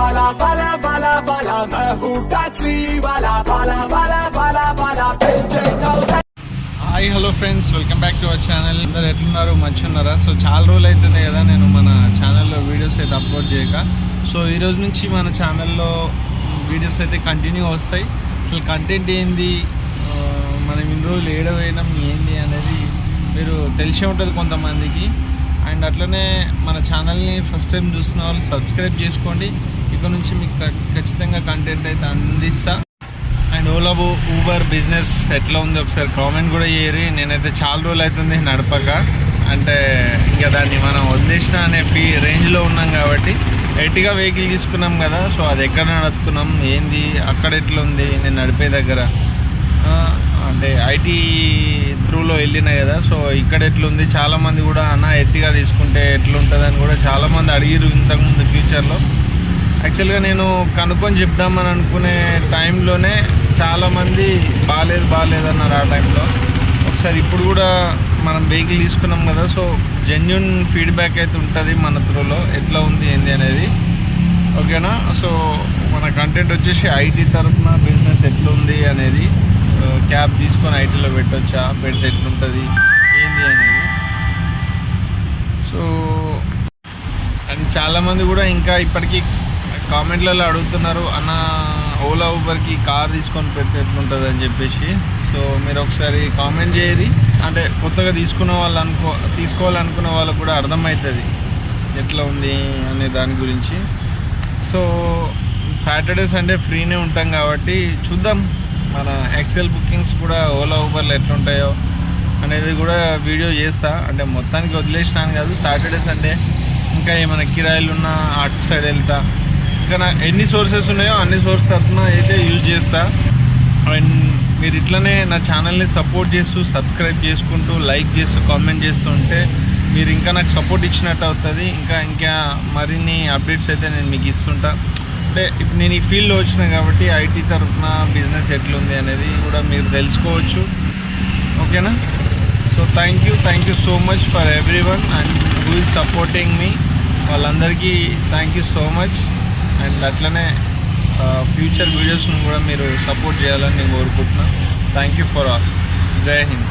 bala bala bala bala main bala bala bala bala bala hi hello friends welcome back to our channel అందరు ఎట్లున్నారు? మంచి ఉన్నారా so చాలా రోజులు అవుతుంది కదా నేను మన ఛానల్లో వీడియోస్ అయితే అప్లోడ్ చేయక. సో ఈరోజు నుంచి మన ఛానల్లో వీడియోస్ అయితే కంటిన్యూ వస్తాయి. అసలు కంటెంట్ ఏంది? మనం ఇన్ని రోజులు ఏడవేయడం ఏంది అనేది మీరు తెలిసే ఉంటుంది కొంతమందికి. అండ్ అట్లనే మన ఛానల్ని ఫస్ట్ టైం చూస్తున్న వాళ్ళు సబ్స్క్రైబ్ చేసుకోండి. ఇక నుంచి మీకు ఖచ్చితంగా కంటెంట్ అయితే అందిస్తా. అండ్ ఓలా ఊబర్ బిజినెస్ ఎట్లా ఉంది ఒకసారి కామెంట్ కూడా చేయరి నేనైతే చాలా రోజులు అవుతుంది నడపక. అంటే ఇంకా దాన్ని మనం వదిలేసిన అనే ఫీ రేంజ్లో ఉన్నాం కాబట్టి ఎట్టిగా వెహికల్ తీసుకున్నాం కదా సో అది ఎక్కడ నడుపుతున్నాం ఏంది అక్కడ ఎట్లుంది నేను నడిపే దగ్గర. అంటే ఐటీ త్రూలో వెళ్ళిన కదా సో ఇక్కడ ఎట్లుంది చాలామంది కూడా అన్న ఎట్టిగా తీసుకుంటే ఎట్లుంటుంది అని కూడా చాలామంది అడిగిరు ఇంతకుముందు ఫ్యూచర్లో యాక్చువల్గా నేను కనుక్కొని చెప్దామని అనుకునే టైంలోనే చాలామంది బాగాలేదు బాగాలేదు అన్నారు ఆ టైంలో. ఒకసారి ఇప్పుడు కూడా మనం వెహికల్ తీసుకున్నాం కదా సో జెన్యున్ ఫీడ్బ్యాక్ అయితే ఉంటుంది మన త్రూలో. ఎట్లా ఉంది ఏంది అనేది. ఓకేనా సో మన కంటెంట్ వచ్చేసి ఐటీ తరఫున బిజినెస్ ఎట్లుంది అనేది క్యాబ్ తీసుకొని ఐటీలో పెట్టొచ్చా? పెడితే ఎట్లుంటుంది? ఏంది అనేది. సో అండ్ చాలామంది కూడా ఇంకా ఇప్పటికీ కామెంట్లలో అడుగుతున్నారు అన్న ఓలా ఊబర్కి కార్ తీసుకొని పెడితే ఎట్లుంటుంది అని చెప్పేసి. సో మీరు ఒకసారి కామెంట్ చేయరి. అంటే కొత్తగా తీసుకున్న వాళ్ళు అనుకో తీసుకోవాలనుకున్న వాళ్ళకు కూడా అర్థమవుతుంది ఎట్లా ఉంది అనే దాని గురించి. సో సాటర్డే సండే ఫ్రీనే ఉంటాం కాబట్టి చూద్దాం మన ఎక్సెల్ బుకింగ్స్ కూడా ఓలా ఊబర్లో ఎట్లుంటాయో అనేది కూడా వీడియో చేస్తా. అంటే మొత్తానికి వదిలేసినాను కాదు సాటర్డే సండే ఇంకా ఏమైనా కిరాయిలు ఉన్నా అటు సైడ్ వెళ్తా. ఇంకా ఎన్ని సోర్సెస్ ఉన్నాయో అన్ని సోర్స్ తరఫున అయితే యూజ్ చేస్తా. అండ్ మీరు ఇట్లనే నా ఛానల్ని సపోర్ట్ చేస్తూ సబ్స్క్రైబ్ చేసుకుంటూ లైక్ చేస్తూ కామెంట్ చేస్తూ ఉంటే మీరు ఇంకా నాకు సపోర్ట్ ఇచ్చినట్టు అవుతుంది. ఇంకా ఇంకా మరిన్ని అప్డేట్స్ అయితే నేను మీకు ఇస్తుంటా. అంటే ఇప్పుడు నేను ఈ ఫీల్డ్లో వచ్చిన కాబట్టి ఐటీ తరఫున బిజినెస్ ఎట్లుంది అనేది కూడా మీరు తెలుసుకోవచ్చు. ఓకేనా? So thank you thank you so much for everyone and who is supporting మీ వాళ్ళందరికీ thank you so much and అట్లనే ఫ్యూచర్ వీడియోస్ను కూడా మీరు సపోర్ట్ చేయాలని నేను కోరుకుంటున్నాను థ్యాంక్ యూ ఫర్ ఆల్ జై హింద్.